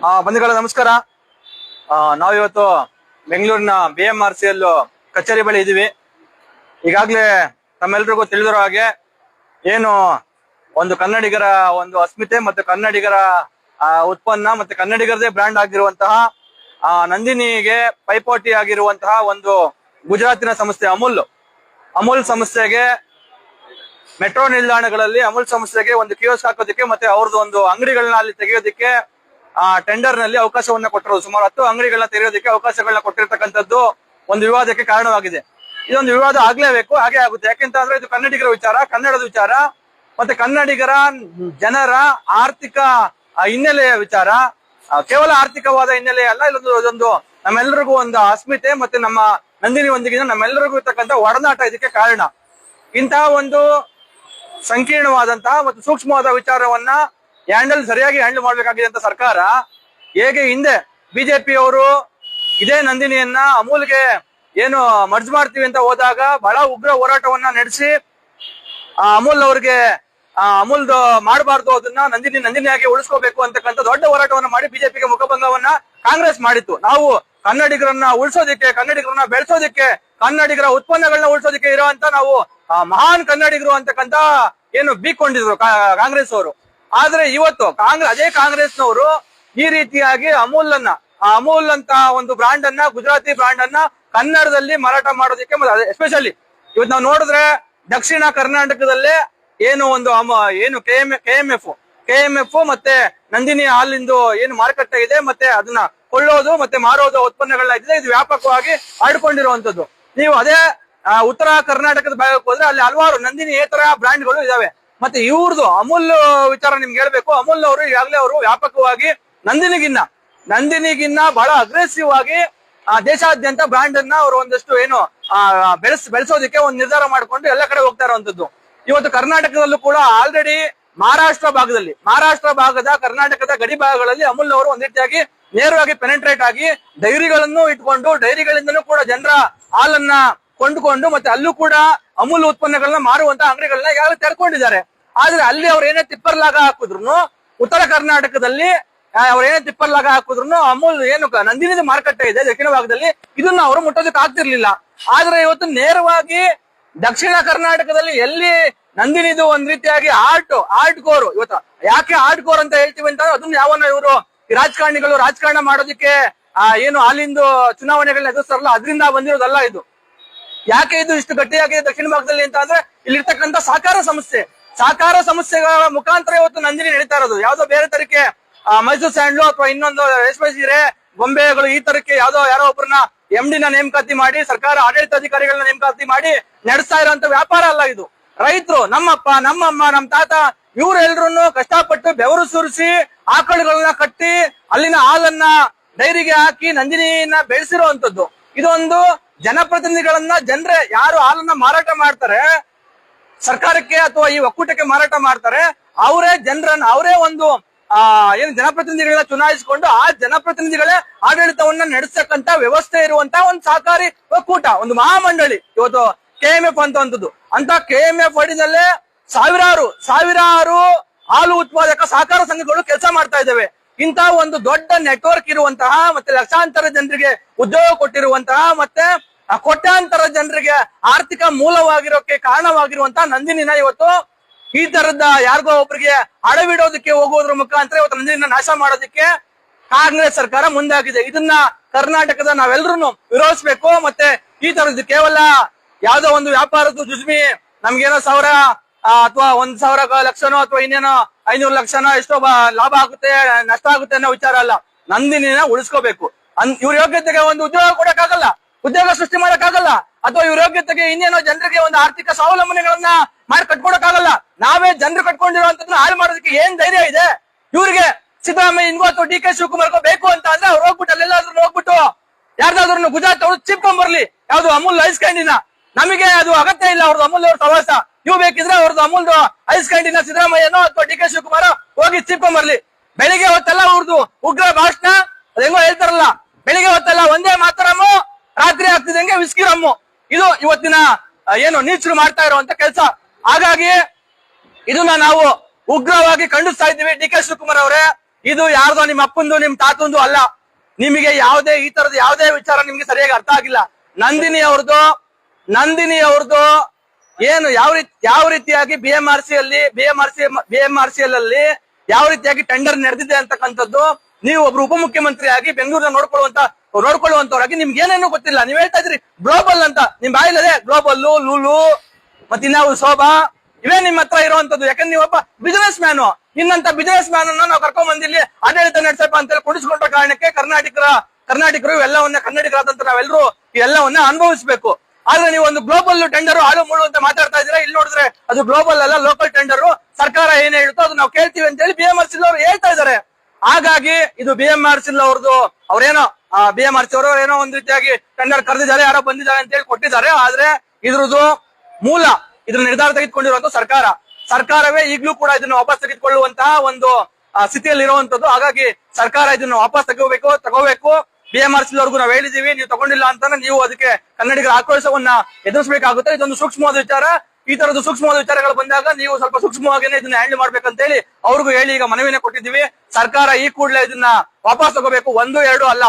ಆ, ಬಂಧುಗಳೇ ನಮಸ್ಕಾರ. ನಾವಿವತ್ತು ಬೆಂಗಳೂರಿನ B M R C L ಕಚೇರಿ ಬಳಿ ಇದೀವಿ ಈಗಾಗಲೇ ತಮ್ಮೆಲ್ರಿಗೂ ತಿಳಿದಿರೋ ಹಾಗೆ ಏನು ಒಂದು ಕನ್ನಡಿಗರ ಒಂದು ಅಸ್ಮಿತೆ ಮತ್ತು ಕನ್ನಡಿಗರ ಉತ್ಪನ್ನ ಮತ್ತೆ ಕನ್ನಡಿಗರದೇ ಬ್ರ್ಯಾಂಡ್ ಆಗಿರುವಂತಹ ಆ, ನಂದಿನಿಗೆ ಪೈಪೋಟಿ ಆಗಿರುವಂತಹ ಒಂದು ಗುಜರಾತಿನ ಸಂಸ್ಥೆ ಅಮೂಲ್. ಅಮೂಲ್ ಸಂಸ್ಥೆಗೆ ಮೆಟ್ರೋ ನಿಲ್ದಾಣಗಳಲ್ಲಿ ಅಮೂಲ್ ಸಂಸ್ಥೆಗೆ ಒಂದು ಕಿಯೋಸ್ ಹಾಕೋದಕ್ಕೆ ಮತ್ತೆ ಅವ್ರದ್ದು ಒಂದು ಅಂಗಡಿಗಳನ್ನ ಅಲ್ಲಿ ತೆಗೆಯೋದಕ್ಕೆ ಆ ಟೆಂಡರ್ನಲ್ಲಿ ಅವಕಾಶವನ್ನ ಕೊಟ್ಟಿರೋದು. ಸುಮಾರು ಹತ್ತು ಅಂಗಡಿಗಳನ್ನ ತೆರೆಯೋದಕ್ಕೆ ಅವಕಾಶಗಳನ್ನ ಕೊಟ್ಟಿರ್ತಕ್ಕಂಥದ್ದು ಒಂದು ವಿವಾದಕ್ಕೆ ಕಾರಣವಾಗಿದೆ. ಇದೊಂದು ವಿವಾದ ಆಗ್ಲೇಬೇಕು, ಹಾಗೆ ಆಗುತ್ತೆ. ಯಾಕೆಂತ ಅಂದ್ರೆ ಇದು ಕನ್ನಡಿಗರ ವಿಚಾರ, ಕನ್ನಡದ ವಿಚಾರ, ಮತ್ತೆ ಕನ್ನಡಿಗರ ಜನರ ಆರ್ಥಿಕ ಹಿನ್ನೆಲೆಯ ವಿಚಾರ ಕೇವಲ ಆರ್ಥಿಕವಾದ ಹಿನ್ನೆಲೆ ಅಲ್ಲ, ಇಲ್ಲೊಂದು, ಇದೊಂದು ನಮ್ಮೆಲ್ಲರಿಗೂ ಒಂದು ಅಸ್ಮಿತೆ ಮತ್ತೆ ನಮ್ಮ ನಂದಿನಿ ಒಂದಿಗಿನ ನಮ್ಮೆಲ್ಲರಿಗೂ ಇರ್ತಕ್ಕಂಥ ಒಡನಾಟ ಇದಕ್ಕೆ ಕಾರಣ. ಇಂತಹ ಒಂದು ಸಂಕೀರ್ಣವಾದಂತಹ ಮತ್ತು ಸೂಕ್ಷ್ಮವಾದ ವಿಚಾರವನ್ನ ಹ್ಯಾಂಡಲ್ ಸರಿಯಾಗಿ ಹ್ಯಾಂಡಲ್ ಮಾಡ್ಬೇಕಾಗಿದೆ ಅಂತ ಸರ್ಕಾರ ಹೇಗೆ ಹಿಂದೆ ಬಿಜೆಪಿ ಅವರು ಇದೇ ನಂದಿನಿಯನ್ನ ಅಮೂಲ್ಗೆ ಏನು ಮರ್ಜ್ ಮಾಡ್ತೀವಿ ಅಂತ ಹೋದಾಗ ಬಹಳ ಉಗ್ರ ಹೋರಾಟವನ್ನ ನಡೆಸಿ ಆ ಅಮೂಲ್ ಅವ್ರಿಗೆ ಅಮೂಲ್ದು ಮಾಡಬಾರ್ದು ಅದನ್ನ ನಂದಿನಿ, ನಂದಿನಿಯಾಗಿ ಉಳಿಸ್ಕೋಬೇಕು ಅಂತಕ್ಕಂಥ ದೊಡ್ಡ ಹೋರಾಟವನ್ನ ಮಾಡಿ ಬಿಜೆಪಿಗೆ ಮುಖಭಂಗವನ್ನ ಕಾಂಗ್ರೆಸ್ ಮಾಡಿತ್ತು. ನಾವು ಕನ್ನಡಿಗರನ್ನ ಉಳಿಸೋದಿಕ್ಕೆ, ಕನ್ನಡಿಗರನ್ನ ಬೆಳೆಸೋದಿಕ್ಕೆ, ಕನ್ನಡಿಗರ ಉತ್ಪನ್ನಗಳನ್ನ ಉಳಿಸೋದಿಕ್ಕೆ ಇರೋ ನಾವು ಮಹಾನ್ ಕನ್ನಡಿಗರು ಅಂತಕ್ಕಂತ ಏನು ಬೀಕೊಂಡಿದ್ರು ಕಾಂಗ್ರೆಸ್ ಅವರು ಆದ್ರೆ ಇವತ್ತು ಕಾಂಗ್ರೆಸ್ ಅದೇ ಕಾಂಗ್ರೆಸ್ನವರು ಈ ರೀತಿಯಾಗಿ ಅಮೂಲ್ ಅನ್ನ ಆ ಅಮೂಲ್ ಅಂತ ಒಂದು ಬ್ರಾಂಡ್ ಅನ್ನ ಗುಜರಾತಿ ಬ್ರಾಂಡ್ ಅನ್ನ ಕನ್ನಡದಲ್ಲಿ ಮಾರಾಟ ಮಾಡೋದಕ್ಕೆ ಎಸ್ಪೆಷಲಿ ಇವತ್ತು ನಾವು ನೋಡಿದ್ರೆ ದಕ್ಷಿಣ ಕರ್ನಾಟಕದಲ್ಲೇ ಏನು ಒಂದು ಏನು K M K M F ಮತ್ತೆ ನಂದಿನಿ ಹಾಲಿಂದು ಏನು ಮಾರುಕಟ್ಟೆ ಇದೆ ಮತ್ತೆ ಅದನ್ನ ಕೊಳ್ಳೋದು ಮತ್ತೆ ಮಾರೋದು ಉತ್ಪನ್ನಗಳನ್ನ ಇದೆ ಇದು ವ್ಯಾಪಕವಾಗಿ ಹರಡ್ಕೊಂಡಿರುವಂತದ್ದು ನೀವು ಅದೇ ಉತ್ತರ ಕರ್ನಾಟಕದ ಭಾಗಕ್ಕೆ ಹೋದ್ರೆ ಅಲ್ಲಿ ಹಲವಾರು ನಂದಿನಿ, ಏತರ ಬ್ರ್ಯಾಂಡ್ಗಳು ಇದಾವೆ. ಮತ್ತೆ ಇವ್ರದ್ದು ಅಮೂಲ್ ವಿಚಾರ ನಿಮ್ಗೆ ಹೇಳ್ಬೇಕು. ಅಮೂಲ್ ಅವರು ಈಗಾಗಲೇ ಅವರು ವ್ಯಾಪಕವಾಗಿ ನಂದಿನಿಗಿನ್ನ ನಂದಿನಿಗಿನ್ನ ಬಹಳ ಅಗ್ರೆಸಿವ್ ಆಗಿ ದೇಶಾದ್ಯಂತ ಬ್ರ್ಯಾಂಡ್ ಅನ್ನ ಅವರು ಒಂದಷ್ಟು ಏನು ಬೆಳೆಸ್, ಬೆಳೆಸೋದಕ್ಕೆ ಒಂದು ನಿರ್ಧಾರ ಮಾಡ್ಕೊಂಡು ಎಲ್ಲ ಕಡೆ ಹೋಗ್ತಾ ಇರುವಂತದ್ದು. ಇವತ್ತು ಕರ್ನಾಟಕದಲ್ಲೂ ಕೂಡ ಆಲ್ರೆಡಿ ಮಹಾರಾಷ್ಟ್ರ ಭಾಗದಲ್ಲಿ, ಮಹಾರಾಷ್ಟ್ರ ಭಾಗದ ಕರ್ನಾಟಕದ ಗಡಿ ಭಾಗಗಳಲ್ಲಿ ಅಮೂಲ್ ಅವರು ಒಂದ್ ನೇರವಾಗಿ ಪೆನೆಟ್ರೇಟ್ ಆಗಿ ಡೈರಿಗಳನ್ನು ಇಟ್ಕೊಂಡು, ಡೈರಿಗಳಿಂದಲೂ ಕೂಡ ಜನರ ಹಾಲನ್ನ ಕೊಂಡುಕೊಂಡು ಮತ್ತೆ ಅಲ್ಲೂ ಕೂಡ ಅಮೂಲ್ ಉತ್ಪನ್ನಗಳನ್ನ ಮಾರುವಂತ ಅಂಗಡಿಗಳನ್ನ ಈಗಾಗಲೇ ತೆರ್ಕೊಂಡಿದ್ದಾರೆ. ಆದ್ರೆ ಅಲ್ಲಿ ಅವ್ರ ಏನೇ ತಿಪ್ಪರ್ ಲಾಗ ಹಾಕಿದ್ರು ಉತ್ತರ ಕರ್ನಾಟಕದಲ್ಲಿ ಅವ್ರ ಏನೇ ತಿಪ್ಪರ್ ಲಾಗ ಹಾಕಿದ್ರು ಅಮೂಲ್ ಏನು ನಂದಿನಿದು ಮಾರುಕಟ್ಟೆ ಇದೆ ದಕ್ಷಿಣ ಭಾಗದಲ್ಲಿ. ಇದನ್ನ ಅವರು ಮುಟ್ಟೋದಕ್ಕೆ ಆಗ್ತಿರ್ಲಿಲ್ಲ. ಆದ್ರೆ ಇವತ್ತು ನೇರವಾಗಿ ದಕ್ಷಿಣ ಕರ್ನಾಟಕದಲ್ಲಿ ಎಲ್ಲಿ ನಂದಿನಿದು ಒಂದ್ ರೀತಿಯಾಗಿ ಆರ್ಟ್ ಆರ್ಟ್ ಕೋರ್ ಇವತ್ತು ಯಾಕೆ ಆರ್ಟ್ ಕೋರ್ ಅಂತ ಹೇಳ್ತೀವಿ ಅಂತ ಅದನ್ನ ಯಾವನ್ನ ಇವರು ರಾಜಕಾರಣಿಗಳು ರಾಜಕಾರಣ ಮಾಡೋದಕ್ಕೆ, ಆ, ಏನು ಅಲ್ಲಿಂದು ಚುನಾವಣೆಗಳನ್ನ ಎದುರಿಸ್ತಾರಲ್ಲ, ಅದರಿಂದ ಬಂದಿರೋದಲ್ಲ ಇದು. ಯಾಕೆ ಇದು ಇಷ್ಟು ಗಟ್ಟಿಯಾಗಿದೆ ದಕ್ಷಿಣ ಭಾಗದಲ್ಲಿ ಅಂತ ಅಂದ್ರೆ ಇಲ್ಲಿರ್ತಕ್ಕಂಥ ಸಹಕಾರ ಸಂಸ್ಥೆ. ಸಹಕಾರ ಸಮಸ್ಯೆಗಳ ಮುಖಾಂತರ ಇವತ್ತು ನಂದಿನಿ ನಡೀತಾ ಇರೋದು. ಯಾವ್ದೋ ಬೇರೆ ತರಕ್ಕೆ ಮೈಸೂರು ಸ್ಯಾಂಡ್ಲು ಅಥವಾ ಇನ್ನೊಂದು ರೇಷ್ಮೆ ಸೀರೆ ಗೊಂಬೆಗಳು ಈ ತರಕ್ಕೆ ಯಾವ್ದೋ ಯಾರೋ ಒಬ್ಬರನ್ನ ಎಂ ಡಿನ ನೇಮಕಾತಿ ಮಾಡಿ, ಸರ್ಕಾರ ಆಡಳಿತಾಧಿಕಾರಿಗಳನ್ನ ನೇಮಕಾತಿ ಮಾಡಿ ನಡೆಸ್ತಾ ಇರೋಂತ ವ್ಯಾಪಾರ ಅಲ್ಲ ಇದು. ರೈತರು, ನಮ್ಮಪ್ಪ, ನಮ್ಮಮ್ಮ ನಮ್ಮ ತಾತ ಇವರೆಲ್ಲರನ್ನು ಕಷ್ಟಪಟ್ಟು ಬೆವರು ಸುರಿಸಿ ಆಕಳುಗಳನ್ನ ಕಟ್ಟಿ ಅಲ್ಲಿನ ಹಾಲನ್ನ ಡೈರಿಗೆ ಹಾಕಿ ನಂದಿನಿಯನ್ನ ಬೆಳೆಸಿರುವಂತದ್ದು ಇದೊಂದು ಜನಪ್ರತಿನಿಧಿಗಳನ್ನ, ಜನರೇ ಯಾರು ಹಾಲನ್ನ ಮಾರಾಟ ಮಾಡ್ತಾರೆ ಸರ್ಕಾರಕ್ಕೆ ಅಥವಾ ಈ ಒಕ್ಕೂಟಕ್ಕೆ ಮಾರಾಟ ಮಾಡ್ತಾರೆ, ಅವರೇ ಜನರನ್ನ, ಅವರೇ ಒಂದು, ಆ, ಏನು ಜನಪ್ರತಿನಿಧಿಗಳನ್ನ ಚುನಾಯಿಸಿಕೊಂಡು ಆ ಜನಪ್ರತಿನಿಧಿಗಳೇ ಆಡಳಿತವನ್ನ ನಡೆಸತಕ್ಕಂತ ವ್ಯವಸ್ಥೆ ಇರುವಂತ ಒಂದು ಸಹಕಾರಿ ಒಕ್ಕೂಟ, ಒಂದು ಮಹಾಮಂಡಳಿ. ಇವತ್ತು ಕೆ ಎಂ ಎಫ್ ಅಂತದ್ದು ಅಂತ ಕೆ ಎಂ ಎಫ್ ಅಡಿನಲ್ಲೇ ಸಾವಿರಾರು ಸಾವಿರಾರು ಹಾಲು ಉತ್ಪಾದಕ ಸಹಕಾರ ಸಂಘಗಳು ಕೆಲಸ ಮಾಡ್ತಾ ಇದ್ದಾವೆ. ಇಂತಹ ಒಂದು ದೊಡ್ಡ ನೆಟ್ವರ್ಕ್ ಇರುವಂತಹ ಮತ್ತೆ ಲಕ್ಷಾಂತರ ಜನರಿಗೆ ಉದ್ಯೋಗ ಕೊಟ್ಟಿರುವಂತಹ ಮತ್ತೆ ಕೋಟ್ಯಾಂತರ ಜನರಿಗೆ ಆರ್ಥಿಕ ಮೂಲವಾಗಿರೋಕೆ ಕಾರಣವಾಗಿರುವಂತ ನಂದಿನಿನ ಇವತ್ತು ಈ ತರದ ಯಾರಿಗೋ ಒಬ್ಬರಿಗೆ ಅಡವಿಡೋದಕ್ಕೆ ಹೋಗೋದ್ರ ಮುಖಾಂತರ ಇವತ್ತು ನಂದಿನಿನ ನಾಶ ಮಾಡೋದಕ್ಕೆ ಕಾಂಗ್ರೆಸ್ ಸರ್ಕಾರ ಮುಂದಾಗಿದೆ. ಇದನ್ನ ಕರ್ನಾಟಕದ ನಾವೆಲ್ಲರೂ ವಿರೋಧಿಸ್ಬೇಕು ಮತ್ತೆ ಈ ತರದ್ದು ಕೇವಲ ಯಾವ್ದೋ ಒಂದು ವ್ಯಾಪಾರದ ಜುಜ್ಮಿ ನಮ್ಗೇನೋ ಸಾವಿರ ಅಥವಾ ಒಂದ್ ಸಾವಿರ ಲಕ್ಷನೋ ಅಥವಾ ಇನ್ನೇನೋ ಐನೂರು ಲಕ್ಷನೋ ಎಷ್ಟೋ ಲಾಭ ಆಗುತ್ತೆ, ನಷ್ಟ ಆಗುತ್ತೆ ಅನ್ನೋ ವಿಚಾರ ಅಲ್ಲ. ನಂದಿನಿನ ಉಳಿಸ್ಕೋಬೇಕು. ಇವ್ರ ಯೋಗ್ಯತೆಗೆ ಒಂದು ಉದ್ಯೋಗ ಕೊಡಕ್ಕಾಗಲ್ಲ. ಉದ್ಯೋಗ ಸೃಷ್ಟಿ ಮಾಡಕ್ಕಾಗಲ್ಲ. ಅಥವಾ ಇವ್ರ ಯೋಗ್ಯತೆಗೆ ಇನ್ನೇನೋ ಜನರಿಗೆ ಒಂದು ಆರ್ಥಿಕ ಸ್ವಾವಲಂಬನೆಗಳನ್ನ ಮಾಡಿ ಕಟ್ಕೊಡಕ್ಕಾಗಲ್ಲ. ನಾವೇ ಜನರು ಕಟ್ಕೊಂಡಿರುವಂತದನ್ನ ಹಾಳು ಮಾಡೋದಕ್ಕೆ ಏನ್ ಧೈರ್ಯ ಇದೆ? ಇವ್ರಿಗೆ ಸಿದ್ದರಾಮಯ್ಯನಿಗೂ ಅಥವಾ ಡಿ ಕೆ ಶಿವಕುಮಾರ್ಗೂ ಬೇಕು ಅಂತ ಅಂದ್ರೆ ಅವ್ರು ಹೋಗ್ಬಿಟ್ಟು ಅಲ್ಲೆಲ್ಲಾದ್ರೂ ಹೋಗ್ಬಿಟ್ಟು ಯಾರ್ದಾದ್ರು ಗುಜರಾತ್ ಅವ್ರು ಚಿಪ್ಕೊಂಡ್ ಬರ್ಲಿ. ಯಾವ್ದು ಅಮೂಲ್ ಐಸ್ ಕ್ಯಾಂಡಿನ ನಮಗೆ ಅದು ಅಗತ್ಯ ಇಲ್ಲ ಅವ್ರದ್ದು ಅಮೂಲ್ ಅವ್ರ ಪ್ರವಾಸ. ನೀವು ಬೇಕಿದ್ರೆ ಅವ್ರದ್ದು ಅಮೂಲ್ ಐಸ್ ಕ್ಯಾಂಡಿನ ಸಿದ್ದರಾಮಯ್ಯನೋ ಅಥವಾ ಡಿ ಕೆ ಶಿವಕುಮಾರ್ ಹೋಗಿ ಚಿಪ್ಕೊಂಡ್ ಬರ್ಲಿ. ಬೆಳಿಗ್ಗೆ ಹೊತ್ತಲ್ಲ ಅವ್ರದ್ದು ಉಗ್ರ ಭಾಷಣ. ಹೆಂಗೋ ಹೇಳ್ತಾರಲ್ಲ. ಬೆಳಿಗ್ಗೆ ಹೊತ್ತಲ್ಲ ಒಂದೇ ರಾತ್ರಿ ಆಗ್ತಿದಂಗೆ ವಿಸ್ಕಿ ರಮ್ಮು ಇದು ಇವತ್ತಿನ ಏನು ನೀಚರು ಮಾಡ್ತಾ ಇರುವಂತ ಕೆಲಸ. ಹಾಗಾಗಿ ಇದನ್ನ ನಾವು ಉಗ್ರವಾಗಿ ಖಂಡಿಸ್ತಾ ಇದ್ದೀವಿ ಡಿ ಕೆ ಶಿವಕುಮಾರ್ ಅವರೇ. ಇದು ಯಾರ್ದೋ ನಿಮ್ಮ ಅಪ್ಪಂದು ನಿಮ್ ತಾತಂದು ಅಲ್ಲ. ನಿಮಗೆ ಯಾವುದೇ, ಈ ತರದ ಯಾವುದೇ ವಿಚಾರ ನಿಮ್ಗೆ ಸರಿಯಾಗಿ ಅರ್ಥ ಆಗಿಲ್ಲ. ನಂದಿನಿ ಅವ್ರದ್ದು ನಂದಿನಿ ಅವ್ರದ್ದು ಏನು, ಯಾವ ರೀತಿ, ಯಾವ ರೀತಿಯಾಗಿ ಬಿ ಎಂ ಆರ್ ಸಿ ಅಲ್ಲಿ B M R C B M R C ಅಲ್ಲಿ ಯಾವ ರೀತಿಯಾಗಿ ಟೆಂಡರ್ ನಡೆದಿದೆ ಅಂತಕ್ಕಂಥದ್ದು ನೀವು ಒಬ್ರು ಉಪಮುಖ್ಯಮಂತ್ರಿಯಾಗಿ ಬೆಂಗಳೂರಿನ ನೋಡ್ಕೊಳ್ಳುವಂತ ನೋಡ್ಕೊಳ್ಳುವಂತವ್ರಾಗಿ ನಿಮ್ಗೆ ಏನೇನು ಗೊತ್ತಿಲ್ಲ. ನೀವ್ ಹೇಳ್ತಾ ಇದ್ರಿ ಗ್ಲೋಬಲ್ ಅಂತ. ನಿಮ್ ಬಾಯಿಲ್ಲದೆ ಗ್ಲೋಬಲ್ ಲೂಲು ಮತ್ತೆ ನಾವು ಶೋಭಾ ಇವೇ ನಿಮ್ ಹತ್ರ ಇರುವಂತದ್ದು ಯಾಕಂದ್ರೆ ನೀವೊಬ್ಬ ಬಿಸಿನೆಸ್ ಮ್ಯಾನು ನಿನ್ನಂತ ಬಿಸಿನೆಸ್ ಮ್ಯಾನ್ ಅನ್ನ ನಾವು ಕರ್ಕೊಂಡ್ ಬಂದಿಲ್ಲಿ ಆಡಳಿತ ನಡೆಸಪ್ಪ ಅಂತ ಹೇಳಿ ಕುಡಿಸ್ಕೊಂಡ ಕಾರಣಕ್ಕೆ ಕರ್ನಾಟಕರ, ಕರ್ನಾಟಕರು ಇವೆಲ್ಲವನ್ನ ಕನ್ನಡಿಗರಾದಂತ ನಾವೆಲ್ಲರೂ ಎಲ್ಲವನ್ನ ಅನುಭವಿಸಬೇಕು. ಆದ್ರೆ ನೀವು ಒಂದು ಗ್ಲೋಬಲ್ ಟೆಂಡರ್ ಹಾಳು ಮುಳು ಅಂತ ಮಾತಾಡ್ತಾ ಇದೀರಾ ಇಲ್ಲಿ ನೋಡಿದ್ರೆ ಅದು ಗ್ಲೋಬಲ್ ಅಲ್ಲ ಲೋಕಲ್ ಟೆಂಡರ್ ಸರ್ಕಾರ ಏನ್ ಹೇಳ್ತೋ ಅದು ನಾವು ಕೇಳ್ತೀವಿ ಅಂತ ಹೇಳಿ ಬಿ ಎಂ ಆರ್ ಸಿಲ್ ಅವ್ರು ಹೇಳ್ತಾ ಇದಾರೆ ಹಾಗಾಗಿ ಇದು ಬಿ ಎಂ ಆರ್ ಸಿಲ್ ಅವ್ರದ್ದು, ಅವ್ರೇನೋ ಬಿ ಎಂ ಆರ್ಸಿ ಅವರು ಏನೋ ಒಂದ್ ರೀತಿಯಾಗಿ ಟೆಂಡರ್ ಕರೆದಿದ್ದಾರೆ, ಯಾರೋ ಬಂದಿದ್ದಾರೆ ಅಂತ ಹೇಳಿ ಕೊಟ್ಟಿದ್ದಾರೆ. ಆದ್ರೆ ಇದ್ರದ್ದು ಮೂಲ, ಇದ್ರ ನಿರ್ಧಾರ ತೆಗೆದುಕೊಂಡಿರುವಂತ ಸರ್ಕಾರ. ಸರ್ಕಾರವೇ ಈಗಲೂ ಕೂಡ ಇದನ್ನು ವಾಪಸ್ ತೆಗೆದುಕೊಳ್ಳುವಂತಹ ಒಂದು ಸ್ಥಿತಿಯಲ್ಲಿ ಇರುವಂತದ್ದು ಹಾಗಾಗಿ ಸರ್ಕಾರ ಇದನ್ನು ವಾಪಸ್ ತಗೋಬೇಕು ತಗೋಬೇಕು. ಬಿ ಎಂ ಆರ್ ಸಿ ನಾವು ಹೇಳಿದೀವಿ, ನೀವು ತಗೊಂಡಿಲ್ಲ ಅಂತ ನೀವು ಅದಕ್ಕೆ ಕನ್ನಡಿಗರ ಆಕ್ರೋಶವನ್ನ ಎದುರಿಸಬೇಕಾಗುತ್ತೆ. ಇದೊಂದು ಸೂಕ್ಷ್ಮವಾದ ವಿಚಾರ. ಈ ತರದ ಸೂಕ್ಷ್ಮವಾದ ವಿಚಾರಗಳು ಬಂದಾಗ ನೀವು ಸ್ವಲ್ಪ ಸೂಕ್ಷ್ಮವಾಗಿನೇ ಇದನ್ನ ಹ್ಯಾಂಡಲ್ ಮಾಡ್ಬೇಕಂತ ಹೇಳಿ ಅವ್ರಿಗೂ ಹೇಳಿ ಈಗ ಮನವಿನ ಕೊಟ್ಟಿದ್ದೀವಿ. ಸರ್ಕಾರ ಈ ಕೂಡಲೇ ಇದನ್ನ ವಾಪಸ್ ತಗೋಬೇಕು. ಒಂದು, ಎರಡು ಅಲ್ಲ.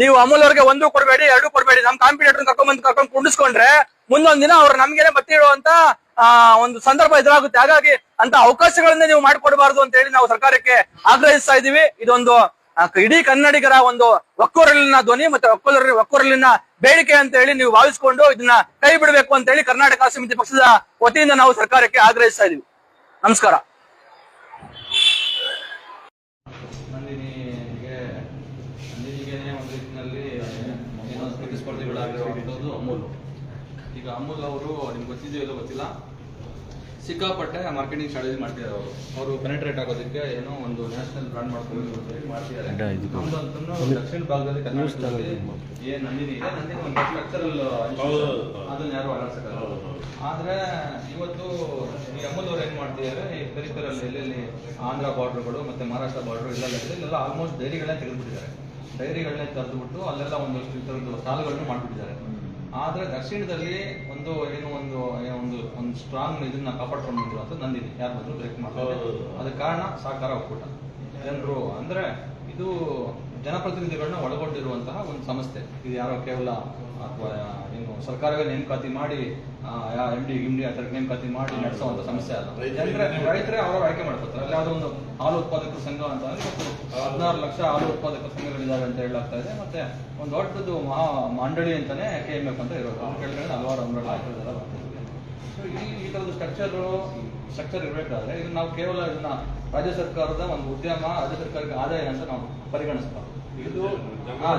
ನೀವು ಅಮೂಲ್ ಅವ್ರಿಗೆ ಒಂದು ಕೊಡಬೇಡಿ ಎರಡು ಕೊಡಬೇಡಿ. ನಮ್ ಕಾಂಪಿಟೇಟರ್ ಕರ್ಕೊಂಡ್ ಬಂದು ಕರ್ಕೊಂಡು ಕುಂಡಿಸ್ಕೊಂಡ್ರೆ ಮುಂದೊಂದ್ ದಿನ ಅವ್ರು ನಮ್ಗೇನೆ ಮತ್ತೆ ಇಡುವಂತ ಆ, ಒಂದು ಸಂದರ್ಭ ಎದುರಾಗುತ್ತೆ ಹಾಗಾಗಿ ಅಂತ ಅವಕಾಶಗಳನ್ನ ನೀವು ಮಾಡಿಕೊಡಬಾರದು ಅಂತ ಹೇಳಿ ನಾವು ಸರ್ಕಾರಕ್ಕೆ ಆಗ್ರಹಿಸ್ತಾ ಇದೀವಿ ಇದೊಂದು ಇಡೀ ಕನ್ನಡಿಗರ ಒಂದು ಒಕ್ಕೊರಲಿನ ಧ್ವನಿ ಮತ್ತೆ ಒಕ್ಕೊರಲಿ ಒಕ್ಕೊರಲಿನ ಬೇಡಿಕೆ ಅಂತ ಹೇಳಿ ನೀವು ಭಾವಿಸಿಕೊಂಡು ಇದನ್ನ ಕೈ ಬಿಡಬೇಕು ಅಂತ ಹೇಳಿ ಕರ್ನಾಟಕ ಸಮಿತಿ ಪಕ್ಷದ ವತಿಯಿಂದ ನಾವು ಸರ್ಕಾರಕ್ಕೆ ಆಗ್ರಹಿಸ್ತಾ ಇದೀವಿ ನಮಸ್ಕಾರ ನಂದಿನಿಗೆ ನಂದಿನಿಗೆನೆ ಒಂದು ರೀತಿಯಲ್ಲಿ ಏನೋ ಪ್ರತಿಸ್ಪರ್ಧಿಗಳಾಗಿರುವಂಥದ್ದು ಅಮೂಲ್ ಈಗ ಅಮೂಲ್ ಅವರು ಇಲ್ಲೋ ಗೊತ್ತಿಲ್ಲ. ಸಿಕ್ಕಾಪಟ್ಟೆ ಮಾರ್ಕೆಟಿಂಗ್ ಸ್ಟ್ರಾಟಜಿ ಮಾಡ್ತಿದ್ದಾರೆ ಅವರು. ಅವರು ಪೆನೆಟ್ರೇಟ್ ಆಗೋದಕ್ಕೆ ಏನೋ ಒಂದು ನ್ಯಾಷನಲ್ ಬ್ರಾಂಡ್ ಮಾಡ್ಕೊಂಡು ಮಾಡ್ತಿದ್ದಾರೆ. ನಮ್ದು ದಕ್ಷಿಣ ಭಾಗದಲ್ಲಿ ಕರ್ನಾಟಕದಲ್ಲಿ ಏನ್ ನಂದಿನಿ ಇದೆ. ನಂದಿನಿ ಒಂದು ಸ್ಟ್ರಕ್ಚರಲ್ ಅದನ್ನ ಯಾರು ಅಲರ್ಸಕ್ಕಲ್ಲ ಆದ್ರೆ ಇವತ್ತು ಈ ಅಮೂಲ್ ಅವ್ರು ಏನ್ ಮಾಡ್ತಿದ್ದಾರೆ ಈ ಪೆರಿಫೆರಲ್ ಎಲ್ಲೆಲ್ಲಿ ಆಂಧ್ರ ಬಾರ್ಡರ್ಗಳು ಮತ್ತೆ ಮಹಾರಾಷ್ಟ್ರ ಬಾರ್ಡರ್ ಇಲ್ಲೆಲ್ಲ ಆಲ್ಮೋಸ್ಟ್ ಡೈರಿಗಳನ್ನ ತೆಗೆದುಬಿಟ್ಟಿದ್ದಾರೆ. ಡೈರಿಗಳನ್ನೇ ತೆಗೆದುಬಿಟ್ಟು ಅಲ್ಲೆಲ್ಲ ಒಂದಷ್ಟು ಥರದ್ದು ಸ್ಟಾಲ್ಗಳನ್ನು ಮಾಡ್ಬಿಟ್ಟಿದ್ದಾರೆ. ಆದ್ರೆ ದಕ್ಷಿಣದಲ್ಲಿ ಒಂದು ಏನು ಒಂದು ಏನೋ ಒಂದು ಒಂದು ಸ್ಟ್ರಾಂಗ್ ಇದನ್ನ ಕಾಪಾಡ್ಕೊಂಡು ಅಂತ ನಂದಿನಿ ಯಾರು ಬಂದ್ರು ಬ್ರೇಕ್ ಮಾಡ್ತಾರೆ. ಅದಕ್ಕೆ ಕಾರಣ ಸಹಕಾರ ಒಕ್ಕೂಟ. ಜನರು ಅಂದ್ರೆ ಇದು ಜನಪ್ರತಿನಿಧಿಗಳನ್ನ ಒಳಗೊಂಡಿರುವಂತಹ ಒಂದು ಸಂಸ್ಥೆ ಇದು ಯಾರೋ ಕೇವಲ ಅಥವಾ ಏನು ಸರ್ಕಾರವೇ ನೇಮಕಾತಿ ಮಾಡಿ ಎಂ ಡಿ ಗಿಮ್ಡಿ ಆ ಥರ ನೇಮಕಾತಿ ಮಾಡಿ ನಡೆಸುವಂತ ಸಮಸ್ಯೆ ಅಲ್ಲ ಯಾಕಂದ್ರೆ ರೈತರೇ ಅವರು ಆಯ್ಕೆ ಮಾಡ್ಕೊತಾರೆ. ಅಲ್ಲಿ ಯಾವುದೋ ಒಂದು ಹಾಲು ಉತ್ಪಾದಕರ ಸಂಘ ಅಂತ ಅಂದ್ರೆ ಹದಿನಾರು ಲಕ್ಷ ಹಾಲು ಉತ್ಪಾದಕ ಸಂಘಗಳಿದ್ದಾವೆ ಅಂತ ಹೇಳಲಾಗ್ತಾ ಇದೆ. ಮತ್ತೆ ಒಂದು ದೊಡ್ಡದು ಮಹಾ ಮಂಡಳಿ ಅಂತಾನೆ ಕೆ ಎಂ ಎಫ್ ಅಂತ ಇರೋದು. ಕೆಳಗಡೆ ಹಲವಾರು ಅಂಗಡಿಗಳು ಹಾಕಿರೋದೆಲ್ಲ ಸೊ ಈ ಈ ಥರದ ಸ್ಟ್ರಕ್ಚರ್ ಸ್ಟ್ರಕ್ಚರ್ ಇರಬೇಕಾದ್ರೆ ಇದನ್ನ ನಾವು ಕೇವಲ ಇದನ್ನ ರಾಜ್ಯ ಸರ್ಕಾರದ ಒಂದು ಉದ್ಯಮ ರಾಜ್ಯ ಸರ್ಕಾರಕ್ಕೆ ಆದಾಯ ಅಂತ ನಾವು ಪರಿಗಣಿಸ್ಬಾರ್ದು. ಇದು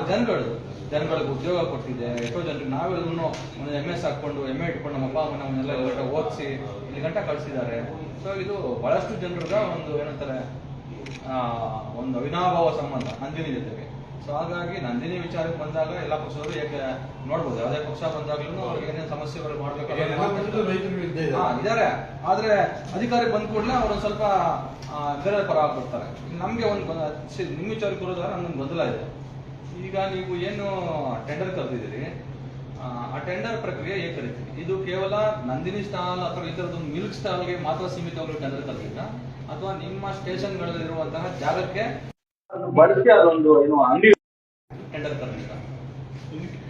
ಜನಗಳು ಜನಗಳಿಗೆ ಉದ್ಯೋಗ ಕೊಟ್ಟಿದೆ. ಎಷ್ಟೋ ಜನರಿಗೆ ನಾವೆಲ್ಲೂ ಒಂದು ಎಂ ಎಸ್ ಹಾಕೊಂಡು ಎಂ ಎ ಇಟ್ಕೊಂಡು ನಮ್ಮ ಅಪ್ಪ ಅಮ್ಮ ನಮ್ಮನ್ನೆಲ್ಲ ಇಲ್ಲಿ ಗಂಟ ಓದಿಸಿ ಇಲ್ಲಿ ಗಂಟ ಕಳಿಸಿದ್ದಾರೆ. ಸೊ ಇದು ಬಹಳಷ್ಟು ಜನರದ ಒಂದು ಏನಂತಾರೆ ಒಂದು ಅವಿನಾಭಾವ ಸಂಬಂಧ ನಂದಿನಿ ಜೊತೆಗೆ. ಸೊ ಹಾಗಾಗಿ ನಂದಿನಿ ವಿಚಾರಕ್ಕೆ ಬಂದಾಗ ಎಲ್ಲ ಪಕ್ಷದವರು ಏಕೆ ನೋಡ್ಬೋದು. ಯಾವುದೇ ಪಕ್ಷ ಬಂದಾಗ್ಲೂ ಅವ್ರಿಗೆ ಏನೇನು ಸಮಸ್ಯೆಗಳು ಮಾಡ್ಬೇಕು ಇದ್ದಾರೆ. ಆದರೆ ಆದ್ರೆ ಅಧಿಕಾರಿ ಬಂದ ಕೂಡಲೇ ಅವರು ಒಂದ್ ಸ್ವಲ್ಪ ಬೇರೆ ಪರ ಆಗ್ಬಿಡ್ತಾರೆ ನಮಗೆ ಒಂದು ನಿಮ್ಮ ವಿಚಾರಕ್ಕೆ ಬರೋದಾದ್ರೆ ನಮ್ಗೆ ಗೊಂದಲ ಇದೆ ಈಗ ನೀವು ಏನು ಟೆಂಡರ್ ಕರೆದಿದ್ದೀರಿ ಆ, ಟೆಂಡರ್ ಪ್ರಕ್ರಿಯೆ ಹೇಗೆ ಕರೀತೀರಿ? ಇದು ಕೇವಲ ನಂದಿನಿ ಸ್ಟಾಲ್ ಅಥವಾ ಈ ಮಿಲ್ಕ್ ಮಿಲ್ಕ್ ಸ್ಟಾಲ್ಗೆ ಮಾತ್ರ ಸೀಮಿತವಾಗಿ ಟೆಂಡರ್ ಕರೆದಿದ್ದ ಅಥವಾ ನಿಮ್ಮ ಸ್ಟೇಷನ್ಗಳಲ್ಲಿರುವಂತಹ ಜಾಗಕ್ಕೆ ಬಳಸಿ ಅದೊಂದು ಏನು ಅಂಗಡಿ ಟೆಂಡರ್ ಕರೆದಿದ್ದ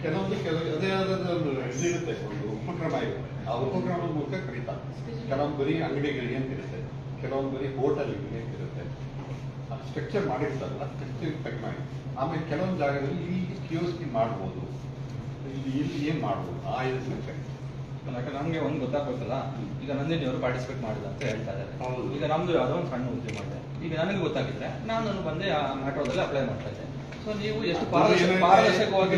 ಕೆಲವೊಂದು ಕೆಲವು ಅದೇ ಆದ ಒಂದು ಇರುತ್ತೆ ಒಂದು ಉಪಕ್ರಮ ಇದೆ. ಆ ಉಪಕ್ರಮದ ಮೂಲಕ ಕರೀತಾರೆ ಕೆಲವೊಂದು ಬರೀ ಅಂಗಡಿಗಳಿಗೆ ಅಂತ ಇರುತ್ತೆ. ಕೆಲವೊಂದು ಬರೀ ಹೋಟೆಲ್ಗೆ ಅಂತ ಇರುತ್ತೆ. ಸ್ಟ್ರಕ್ಚರ್ ಮಾಡಿರ್ತಾರಲ್ಲ ಸ್ಟ್ರಕ್ಚರ್ ಮಾಡಿ. ಆಮೇಲೆ ಕೆಲವೊಂದು ಜಾಗದಲ್ಲಿ ಇಲ್ಲಿ ಕಿಯೋಸ್ಕಿ ಮಾಡ್ಬೋದು. ಇಲ್ಲಿ ಇಲ್ಲಿ ಏನು ಮಾಡ್ಬೋದು? ಆ ಕರೀತಾರೆ. ಯಾಕಂದ್ರೆ ನಮಗೆ ಒಂದು ಗೊತ್ತಾಗ್ಬೇಕಲ್ಲ? ಈಗ ನಂದಿನಿ ಅವರು ಪಾರ್ಟಿಸಿಪೇಟ್ ಮಾಡಿದ ಅಂತ ಹೇಳ್ತಾ ಇದ್ದಾರೆ. ಈಗ ನಮ್ದು ಯಾವುದೋ ಒಂದು ಸಣ್ಣ ಉದ್ಯಮ ಮಾಡಿದೆ. ಈಗ ನನಗೆ ಗೊತ್ತಾಗಿದ್ರೆ ನಾನು ನನ್ನ ಬಂದೆ ಆ ಮೆಟ್ರೋದಲ್ಲಿ ಅಪ್ಲೈ ಮಾಡ್ತಾ ಇದ್ದೆ. ಸೊ ನೀವು ಎಷ್ಟು ಪಾರದರ್ಶಕವಾಗಿ